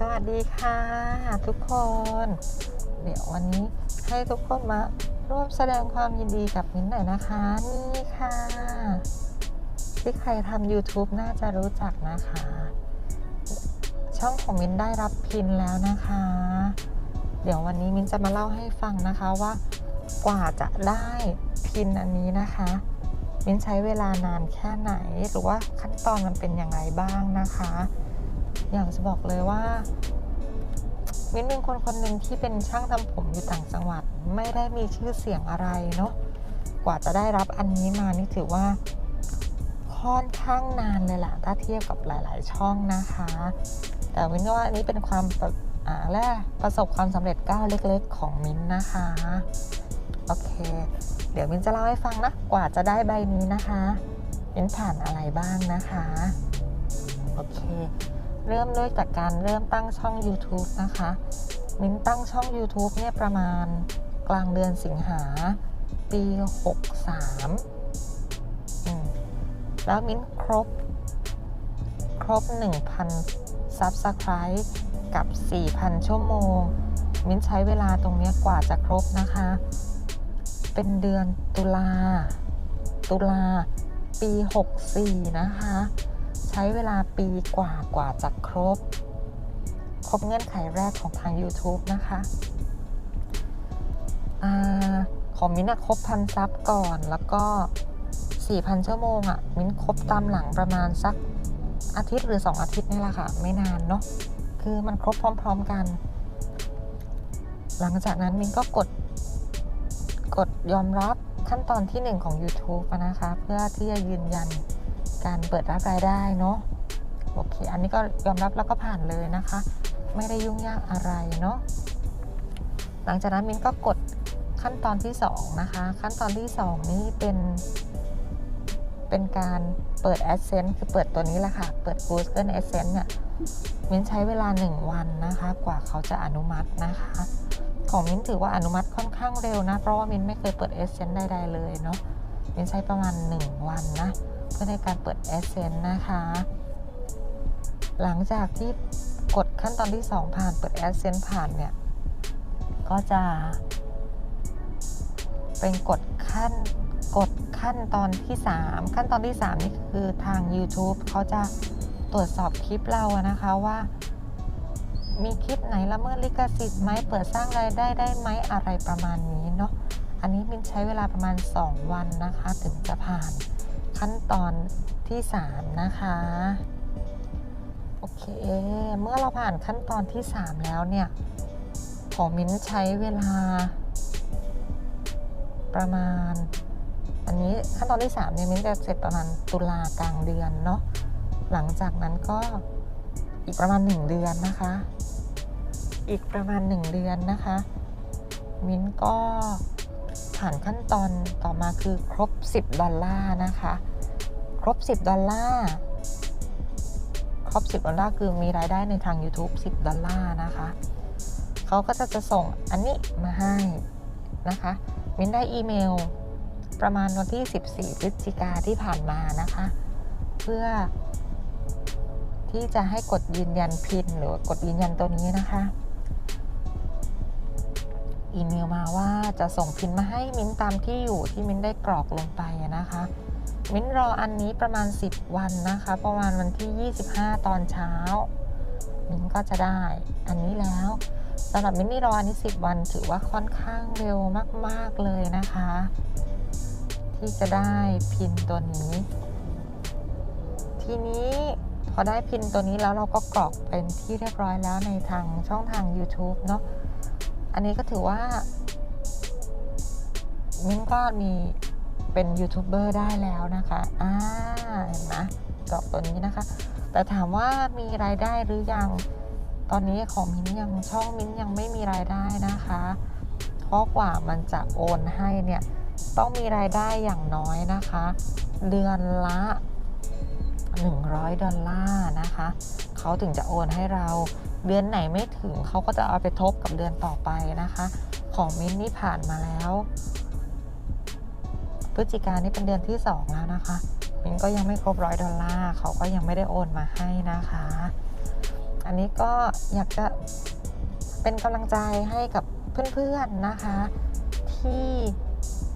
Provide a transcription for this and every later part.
สวัสดีค่ะทุกคน เดี๋ยววันนี้ให้ทุกคนมาร่วมแสดงความยินดีกับมิ้นหน่อยนะคะ นี่ค่ะ ที่ใครทำ YouTube น่าจะรู้จักนะคะ ช่องของมิ้นได้รับพินแล้วนะคะ เดี๋ยววันนี้มิ้นจะมาเล่าให้ฟังนะคะว่ากว่าจะได้พินอันนี้นะคะ มิ้นใช้เวลานานแค่ไหน หรือว่าขั้นตอนมันเป็นอย่างไรบ้างนะคะ อยากจะบอกเลยว่ามิ้นเป็นคนคนหนึ่งที่เป็นช่างทำผมอยู่ต่างจังหวัด ไม่ได้มีชื่อเสียงอะไรเนาะกว่าจะได้รับอันนี้มานี่ถือว่าค่อนข้างนานเลยแหละถ้าเทียบกับหลาย ๆ ช่องนะคะ แต่มิ้นว่าอันนี้เป็นความประอ่าแรกประสบความสำเร็จก้าวเล็ก ๆ ของมิ้นนะคะ โอเค เดี๋ยวมิ้นจะเล่าให้ฟังนะ กว่าจะได้ใบนี้นะคะมิ้นผ่านอะไรบ้างนะคะ โอเค เริ่มด้วยจากการเริ่มตั้งช่อง YouTube นะคะมิ้นตั้งช่อง YouTube เนี่ยประมาณกลางเดือนสิงหาปี 63 แล้วมิ้นครบ ครบ 1,000 Subscribe กับ 4,000 ชั่วโมง มิ้นใช้เวลาตรงนี้กว่าจะครบนะคะ เป็นเดือนตุลา ตุลา ปี 64 นะคะ ช้เวลาปีกว่ากว่าจะครบ ครบเงื่อนไขแรกของทาง YouTube นะคะอของมิ้นท์ครบพันซับก่อนแล้วก็ 4,000 ชั่วโมงอะ่ะ มิ้นท์ครบตามหลังประมาณสักอาทิตย์หรือ 2 อาทิตย์นี่แหละค่ะ ไม่นานเนาะคือมันครบพร้อม ๆกัน หลังจากนั้นมิ้นก็กดกดยอมรับขั้นตอนที่ 1 ของ YouTube นะคะ เพื่อที่จะยืนยัน การเปิดรับรายได้เนาะโอเค อันนี้ก็ยอมรับแล้วก็ผ่านเลยนะคะ ไม่ได้ยุ่งยากอะไรเนาะหลังจากนั้นมินก็กดขั้นตอนที่ 2 นะคะ ขั้นตอนที่ 2 นี้เป็นเป็นการเปิด Adsense คือเปิดตัวนี้แหละค่ะ เปิด Google Adsense เนี่ยมินใช้เวลา 1 วันนะคะ กว่าเขาจะอนุมัตินะคะ ของมินถือว่าอนุมัติค่อนข้างเร็วนะ เพราะว่ามินไม่เคยเปิด Adsense ใดๆเลยเนาะมินใช้ประมาณ 1 วันนะ เพื่อในการเปิด a อ s เซนนะคะ หลังจากที่กดขั้นตอนที่ 2 ผ่านเปิด a อ s เซนผ่านเนี่ย ก็จะ เป็นกดขั้นกดขั้นตอนที่ 3 ขั้นตอนที่ 3 นี่คือทาง YouTube เขาจะตรวจสอบคลิปเรานะคะว่ามีคลิปไหนละเมิดลิขสิทธิ์ไหมเปิดสร้างรายได้ได้ไหมอะไรประมาณนี้เนาะ อันนี้มินใช้เวลาประมาณ 2 วันนะคะ ถึงจะผ่าน ขั้นตอนที่ 3 นะคะ โอเค เมื่อเราผ่านขั้นตอนที่ 3 แล้วเนี่ย ของมิ้นใช้เวลา ประมาณ อันนี้ขั้นตอนที่ 3 เนี่ยมิ้นจะเสร็จประมาณตุลากลางเดือนเนาะ หลังจากนั้นก็อีกประมาณ 1 เดือนนะคะ อีกประมาณ 1 เดือนนะคะ มิ้นก็ ผ่านขั้นตอนต่อมาคือครบ 10 ดอลลาร์นะคะ ครบ 10 ดอลลาร์ ครบ 10 ดอลลาร์คือมีรายได้ในทาง YouTube 10 ดอลลาร์นะคะ เขาก็จะจะส่งอันนี้มาให้นะคะ มินได้อีเมลประมาณวันที่ 14 พฤศจิกาที่ผ่านมานะคะ เพื่อที่จะให้กดยืนยันพินหรือกดยืนยันตัวนี้นะคะ อีเมลมาว่าจะส่งพินมาให้มิ้นตามที่อยู่ที่มิ้นได้กรอกลงไปนะคะ มิ้นรออันนี้ประมาณ 10 วันนะคะ ประมาณวันที่ 25 ตอนเช้า มิ้นก็จะได้อันนี้แล้วสำหรับมิ้นนี่รออันนี้ 10 วันถือว่าค่อนข้างเร็วมาก ๆ เลยนะคะ ที่จะได้พินตัวนี้ ทีนี้พอได้พินตัวนี้แล้วเราก็กรอกเป็นที่เรียบร้อยแล้วในทางช่องทาง YouTube เนาะ อันนี้ก็ถือว่ามิ้นก็มีเป็นยูทูบเบอร์ได้แล้วนะคะอ่าเห็นไหมกรอกตัวนี้นะคะ แต่ถามว่ามีรายได้หรือยัง ตอนนี้ของมิ้นยังช่องมิ้นยังไม่มีรายได้นะคะเพราะกว่ามันจะโอนให้เนี่ยต้องมีรายได้อย่างน้อยนะคะ เดือนละ 100 ดอลลาร์นะคะ เขาถึงจะโอนให้เรา เดือนไหนไม่ถึงเขาก็จะเอาไปทบกับเดือนต่อไปนะคะ ของมิ้นนี่ผ่านมาแล้ว พฤศจิกานนี่เป็นเดือนที่ 2 แล้วนะคะ มิ้นก็ยังไม่ครบร้อยดอลลาร์เขาก็ยังไม่ได้โอนมาให้นะคะ อันนี้ก็อยากจะเป็นกำลังใจให้กับเพื่อนๆนะคะ ที่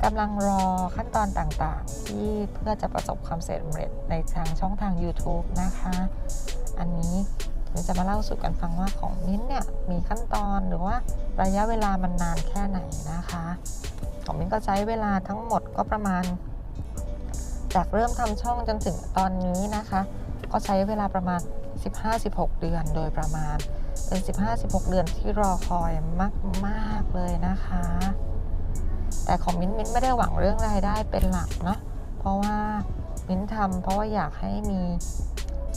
กำลังรอขั้นตอนต่างๆ ที่เพื่อจะประสบความสำเร็จในทางช่องทาง YouTube นะคะ อันนี้มิ้นจะมาเล่าสู่กันฟังว่าของมิ้นเนี่ยมีขั้นตอนหรือว่าระยะเวลามันนานแค่ไหนนะคะ ของมิ้นก็ใช้เวลาทั้งหมดก็ประมาณ จากเริ่มทำช่องจนถึงตอนนี้นะคะ ก็ใช้เวลาประมาณ 15-16 เดือนโดยประมาณเป็น 15-16 เดือนที่รอคอยมาก ๆ เลยนะคะ แต่ของมิ้นมิ้นไม่ได้หวังเรื่องรายได้เป็นหลักเนาะเพราะว่ามิ้นทำเพราะว่าอยากให้มี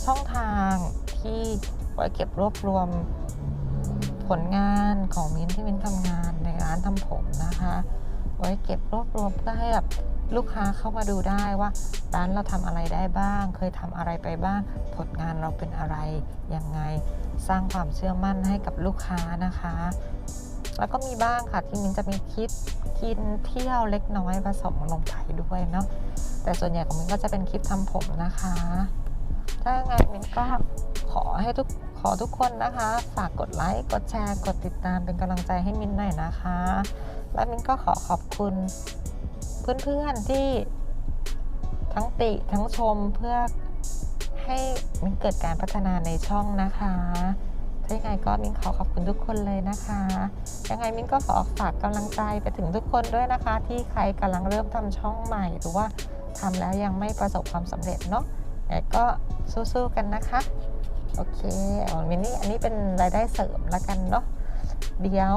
ช่องทางที่ไว้เก็บรวบรวมผลงานของมิ้นที่มิ้นท์ทำงานในร้านทำผมนะคะ ไว้เก็บรวบรวมเพื่อให้แบบลูกค้าเข้ามาดูได้ว่าร้านเราทำอะไรได้บ้าง เคยทำอะไรไปบ้าง ผลงานเราเป็นอะไรยังไง สร้างความเชื่อมั่นให้กับลูกค้านะคะ แล้วก็มีบ้างค่ะที่มินจะมีคิดกินเที่ยวเล็กน้อยผสมลงไปด้วยเนาะแต่ส่วนใหญ่ของมินก็จะเป็นคลิปทำผมนะคะ ถ้ายังไงมินก็ขอให้ทุกขอทุกคนนะคะ ฝากกดไลค์กดแชร์ กดติดตามเป็นกำลังใจให้มินหน่อยนะคะ และมินก็ขอขอบคุณเพื่อนๆที่ทั้งติทั้งชมเพื่อให้มินเกิดการพัฒนาในช่องนะคะ ยังไงก็มิ้นขอขอบคุณทุกคนเลยนะคะ ยังไงมิ้นก็ขอฝากกำลังใจไปถึงทุกคนด้วยนะคะ ที่ใครกำลังเริ่มทำช่องใหม่ หรือว่าทำแล้วยังไม่ประสบความสำเร็จเนาะแต่ก็สู้ๆกันนะคะ โอเคเอมินนี่อันนี้เป็นรายได้เสริมละกันเนาะเดี๋ยว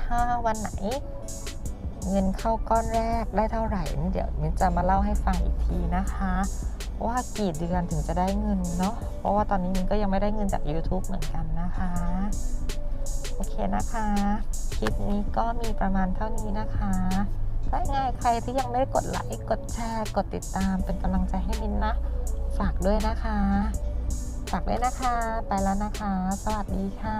ถ้าวันไหน เงินเข้าก้อนแรกได้เท่าไหร่ เดี๋ยวมินจะมาเล่าให้ฟังอีกทีนะคะ ว่ากี่เดือนถึงจะได้เงินเนาะเพราะว่าตอนนี้มินก็ยังไม่ได้เงินจาก YouTube เหมือนกันนะคะ โอเคนะคะ คลิปนี้ก็มีประมาณเท่านี้นะคะถ้าง่ายใครที่ยังไม่ได้กดไลค์กดแชร์กดติดตามเป็นกำลังใจให้มินนะ ฝากด้วยนะคะฝากด้วยนะคะ ไปแล้วนะคะ สวัสดีค่ะ